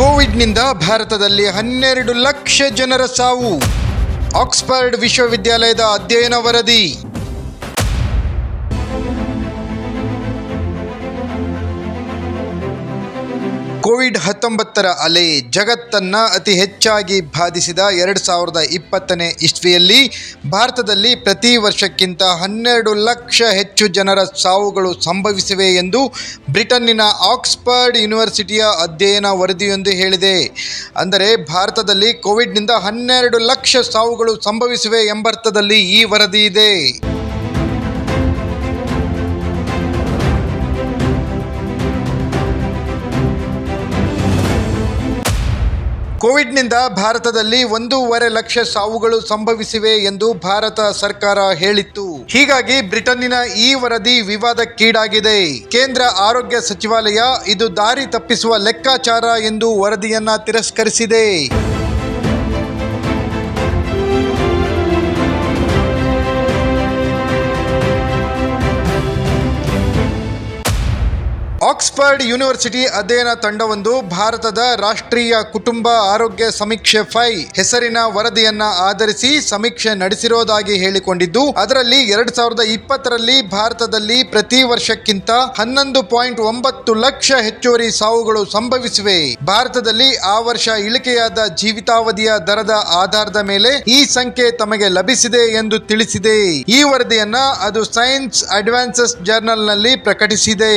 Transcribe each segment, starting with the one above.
ಕೋವಿಡ್ನಿಂದ ಭಾರತದಲ್ಲಿ ಹನ್ನೆರಡು ಲಕ್ಷ ಜನರ ಸಾವು. ಆಕ್ಸ್ಫರ್ಡ್ ವಿಶ್ವವಿದ್ಯಾಲಯದ ಅಧ್ಯಯನ ವರದಿ. ಕೋವಿಡ್ ಹತ್ತೊಂಬತ್ತರ ಅಲೆ ಜಗತ್ತನ್ನ ಅತಿ ಹೆಚ್ಚಾಗಿ ಬಾಧಿಸಿದ ಎರಡು ಸಾವಿರದ ಇಪ್ಪತ್ತನೇ ಇಸ್ವಿಯಲ್ಲಿ ಭಾರತದಲ್ಲಿ ಪ್ರತಿ ವರ್ಷಕ್ಕಿಂತ ಹನ್ನೆರಡು ಲಕ್ಷ ಹೆಚ್ಚು ಜನರ ಸಾವುಗಳು ಸಂಭವಿಸಿವೆ ಎಂದು ಬ್ರಿಟನ್ನಿನ ಆಕ್ಸ್ಫರ್ಡ್ ಯೂನಿವರ್ಸಿಟಿಯ ಅಧ್ಯಯನ ವರದಿಯೊಂದು ಹೇಳಿದೆ. ಅಂದರೆ ಭಾರತದಲ್ಲಿ ಕೋವಿಡ್ನಿಂದ ಹನ್ನೆರಡು ಲಕ್ಷ ಸಾವುಗಳು ಸಂಭವಿಸಿವೆ ಎಂಬರ್ಥದಲ್ಲಿ ಈ ವರದಿ ಇದೆ. ಕೋವಿಡ್ನಿಂದ ಭಾರತದಲ್ಲಿ ಒಂದೂವರೆ ಲಕ್ಷ ಸಾವುಗಳು ಸಂಭವಿಸಿವೆ ಎಂದು ಭಾರತ ಸರ್ಕಾರ ಹೇಳಿತ್ತು. ಹೀಗಾಗಿ ಬ್ರಿಟನ್ನಿನ ಈ ವರದಿ ವಿವಾದಕ್ಕೀಡಾಗಿದೆ. ಕೇಂದ್ರ ಆರೋಗ್ಯ ಸಚಿವಾಲಯ ಇದು ದಾರಿ ತಪ್ಪಿಸುವ ಲೆಕ್ಕಾಚಾರ ಎಂದು ವರದಿಯನ್ನ ತಿರಸ್ಕರಿಸಿದೆ. ಆಕ್ಸ್ಫರ್ಡ್ ಯೂನಿವರ್ಸಿಟಿ ಅಧ್ಯಯನ ತಂಡವೊಂದು ಭಾರತದ ರಾಷ್ಟ್ರೀಯ ಕುಟುಂಬ ಆರೋಗ್ಯ ಸಮೀಕ್ಷೆ ಫೈ ಹೆಸರಿನ ವರದಿಯನ್ನ ಆಧರಿಸಿ ಸಮೀಕ್ಷೆ ನಡೆಸಿರೋದಾಗಿ ಹೇಳಿಕೊಂಡಿದ್ದು, ಅದರಲ್ಲಿ ಎರಡ್ ಸಾವಿರದ ಇಪ್ಪತ್ತರಲ್ಲಿ ಭಾರತದಲ್ಲಿ ಪ್ರತಿ ವರ್ಷಕ್ಕಿಂತ ಹನ್ನೊಂದು ಪಾಯಿಂಟ್ ಒಂಬತ್ತು ಲಕ್ಷ ಹೆಚ್ಚುವರಿ ಸಾವುಗಳು ಸಂಭವಿಸಿವೆ. ಭಾರತದಲ್ಲಿ ಆ ವರ್ಷ ಇಳಿಕೆಯಾದ ಜೀವಿತಾವಧಿಯ ದರದ ಆಧಾರದ ಮೇಲೆ ಈ ಸಂಖ್ಯೆ ತಮಗೆ ಲಭಿಸಿದೆ ಎಂದು ತಿಳಿಸಿದೆ. ಈ ವರದಿಯನ್ನ ಅದು ಸೈನ್ಸ್ ಅಡ್ವಾನ್ಸಸ್ ಜರ್ನಲ್ನಲ್ಲಿ ಪ್ರಕಟಿಸಿದೆ.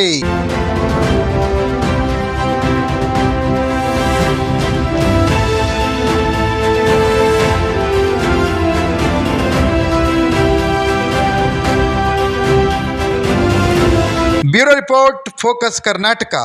Bureau report focus Karnataka.